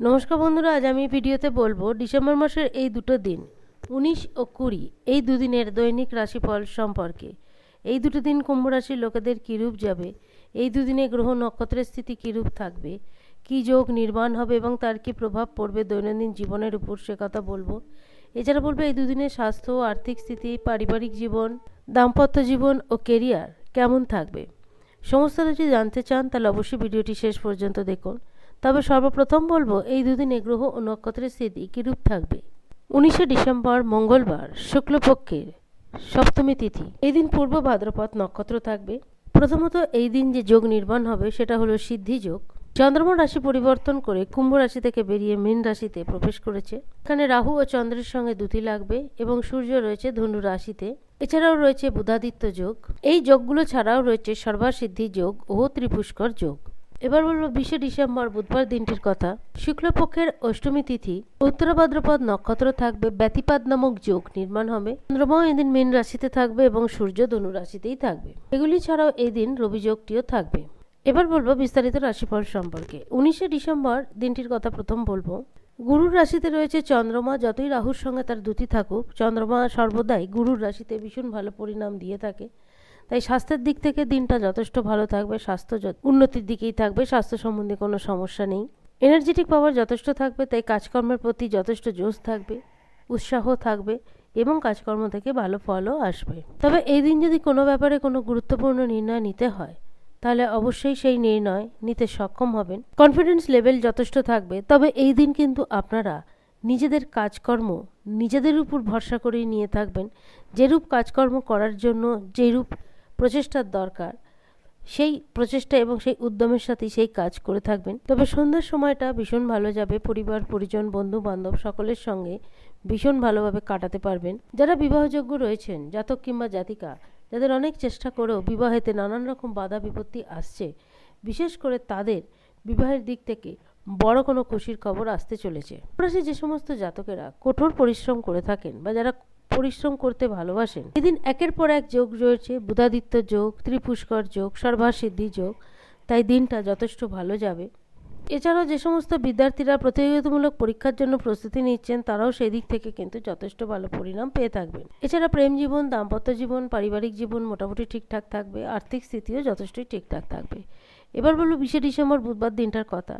নমস্কার বন্ধুরা, আজ আমি ভিডিওতে বলব ডিসেম্বর মাসের এই দুটো দিন, উনিশ ও কুড়ি, এই দুদিনের দৈনিক রাশিফল সম্পর্কে। এই দুটো দিন কুম্ভ রাশির লোকেদের কীরূপ যাবে, এই দুদিনে গ্রহ নক্ষত্রের স্থিতি কীরূপ থাকবে, কী যোগ নির্মাণ হবে এবং তার কী প্রভাব পড়বে দৈনন্দিন জীবনের উপর সে কথা বলব। এছাড়া বলব এই দুদিনের স্বাস্থ্য, আর্থিক স্থিতি, পারিবারিক জীবন, দাম্পত্য জীবন ও কেরিয়ার কেমন থাকবে। সমস্ত যদি জানতে চান তাহলে অবশ্যই ভিডিওটি শেষ পর্যন্ত দেখুন। তবে সর্বপ্রথম বলব, এই দুদিনে গ্রহ ও নক্ষত্রের স্থিতি কীরূপ থাকবে। উনিশে ডিসেম্বর, মঙ্গলবার, শুক্লপক্ষের সপ্তমী তিথি। এই দিন পূর্ব ভাদ্রপদ নক্ষত্র থাকবে। প্রথমত এই দিন যে যোগ নির্মাণ হবে, সেটা হলো সিদ্ধি যোগ। চন্দ্রমা রাশি পরিবর্তন করে কুম্ভ রাশি থেকে বেরিয়ে মীন রাশিতে প্রবেশ করেছে। এখানে রাহু ও চন্দ্রের সঙ্গে দুটি লাগবে এবং সূর্য রয়েছে ধনু রাশিতে। এছাড়াও রয়েছে বুধাদিত্য যোগ। এই যোগগুলো ছাড়াও রয়েছে সর্বাসিদ্ধি যোগ ও ত্রিপুষ্কর যোগ। এবার বলব বিশে ডিসেম্বর বুধবার দিনটির কথা। শুক্লপক্ষের অষ্টমী তিথি উত্তরভাদ্রপদ নক্ষত্র থাকবে, ব্যতিপাদ নামক যোগ নির্মাণ হবে। চন্দ্রমাও এদিন মীন রাশিতে থাকবে এবং সূর্য ধনু রাশিতেই থাকবে। এগুলি ছাড়াও এই দিন রবি যোগটিও থাকবে। এবার বলব বিস্তারিত রাশিফল সম্পর্কে। উনিশে ডিসেম্বর দিনটির কথা প্রথম বলব। গুরুর রাশিতে রয়েছে চন্দ্রমা, যতই রাহুর সঙ্গে তার দুটি থাকুক, চন্দ্রমা সর্বদাই গুরুর রাশিতে ভীষণ ভালো পরিণাম দিয়ে থাকে। তাই স্বাস্থ্যের দিক থেকে দিনটা যথেষ্ট ভালো থাকবে, স্বাস্থ্য উন্নতির দিকেই থাকবে, স্বাস্থ্য সম্বন্ধে কোনো সমস্যা নেই। এনার্জেটিক পাওয়ার যথেষ্ট থাকবে, তাই কাজকর্মের প্রতি যথেষ্ট জোশ থাকবে, উৎসাহ থাকবে এবং কাজকর্ম থেকে ভালো ফলও আসবে। তবে এই দিন যদি কোনো ব্যাপারে কোনো গুরুত্বপূর্ণ নির্ণয় নিতে হয়, তাহলে অবশ্যই সেই নির্ণয় নিতে সক্ষম হবেন। কনফিডেন্স লেভেল যথেষ্ট থাকবে, তবে এই দিন কিন্তু আপনারা নিজেদের কাজকর্ম নিজেদের উপর ভরসা করেই নিয়ে থাকবেন। যেরূপ কাজকর্ম করার জন্য, যেরূপ প্রচেষ্টার দরকার। সেই প্রচেষ্টা এবং সেই উদ্যমের সাথে সেই কাজ করে থাকবেন। তবে সন্ধ্যার সময়টা ভীষণ ভালো যাবে, পরিবার, পরিজন বন্ধু বান্ধব সকলের সঙ্গে ভীষণ ভালোভাবে কাটাতে পারবেন। যারা বিবাহযোগ্য রয়েছেন, জাতক কিংবা জাতিকা, যাদের অনেক চেষ্টা করেও বিবাহেতে নানান রকম বাধা বিপত্তি আসছে, বিশেষ করে তাদের বিবাহের দিক থেকে বড় কোনো খুশির খবর আসতে চলেছে। যে সমস্ত জাতকেরা কঠোর পরিশ্রম করে থাকেন বা যারা পরিশ্রম করতে ভালোবাসেন। এদিন একের পর এক যোগ রয়েছে, বুধাদিত্য যোগ, ত্রিপুষ্কর যোগ, সর্বাসিদ্ধি যোগ, তাই দিনটা যথেষ্ট ভালো যাবে। এছাড়াও যে সমস্ত বিদ্যার্থীরা প্রতিযোগিতামূলক পরীক্ষার জন্য প্রস্তুতি নিচ্ছেন, তারাও সেই দিক থেকে কিন্তু যথেষ্ট ভালো পরিণাম পেয়ে থাকবেন। এছাড়া প্রেম জীবন, দাম্পত্য জীবন, পারিবারিক জীবন মোটামুটি ঠিকঠাক থাকবে, আর্থিক স্থিতিও যথেষ্টই ঠিকঠাক থাকবে। এবার বলব বিশে ডিসেম্বর বুধবার দিনটার কথা।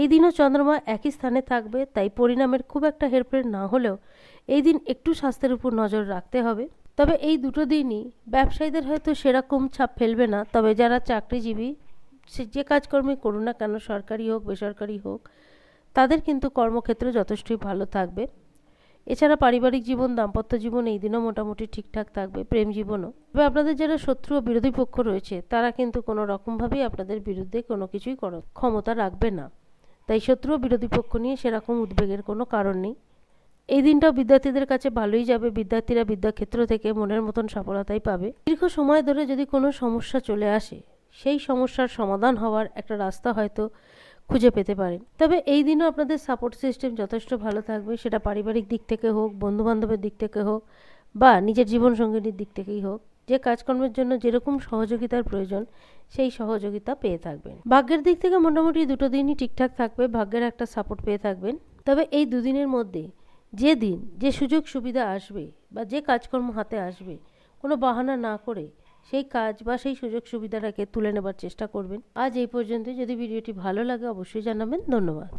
এই দিনও চন্দ্রমা একই স্থানে থাকবে, তাই পরিণামের খুব একটা হেরফের না হলেও এই দিন একটু স্বাস্থ্যের উপর নজর রাখতে হবে। তবে এই দুটো দিনই ব্যবসায়ীদের হয়তো সেরকম ছাপ ফেলবে না, তবে যারা চাকরিজীবী, সে যে কাজকর্মই করুন না কেন, সরকারি হোক, বেসরকারি হোক, তাদের কিন্তু কর্মক্ষেত্র যথেষ্টই ভালো থাকবে। এছাড়া পারিবারিক জীবন, দাম্পত্য জীবন এই দিনও মোটামুটি ঠিকঠাক থাকবে, প্রেম জীবনও। তবে আপনাদের যারা শত্রু ও বিরোধী পক্ষ রয়েছে, তারা কিন্তু কোনো রকমভাবেই আপনাদের বিরুদ্ধে কোনো কিছুই করার ক্ষমতা রাখবে না। তাই শত্রু ও বিরোধী পক্ষ নিয়ে সেরকম উদ্বেগের কোনো কারণ নেই। এই দিনটাও বিদ্যার্থীদের কাছে ভালোই যাবে, বিদ্যার্থীরা বিদ্যাক্ষেত্র থেকে মনের মতন সফলতাই পাবে। দীর্ঘ সময় ধরে যদি কোনো সমস্যা চলে আসে, সেই সমস্যার সমাধান হওয়ার একটা রাস্তা হয়তো খুঁজে পেতে পারেন। তবে এই দিনও আপনাদের সাপোর্ট সিস্টেম যথেষ্ট ভালো থাকবে। সেটা পারিবারিক দিক থেকে হোক, বন্ধুবান্ধবের দিক থেকে হোক, বা নিজের জীবনসঙ্গিনীর দিক থেকেই হোক, যে কাজকর্মের জন্য যেরকম সহযোগিতার প্রয়োজন, সেই সহযোগিতা পেয়ে থাকবেন। ভাগ্যের দিক থেকে মোটামুটি দুটো দিনই ঠিকঠাক থাকবে, ভাগ্যের একটা সাপোর্ট পেয়ে থাকবেন। তবে এই দুদিনের মধ্যে যে দিন, যে সুযোগ সুবিধা আসবে, বা যে কাজকর্ম হাতে আসবে, কোনো বাহানা না করে সেই কাজ বা সেই সুযোগ সুবিধাটাকে তুলে নেবার চেষ্টা করবেন। আজ এই পর্যন্ত যদি ভিডিওটি ভালো লাগে, অবশ্যই জানাবেন। ধন্যবাদ।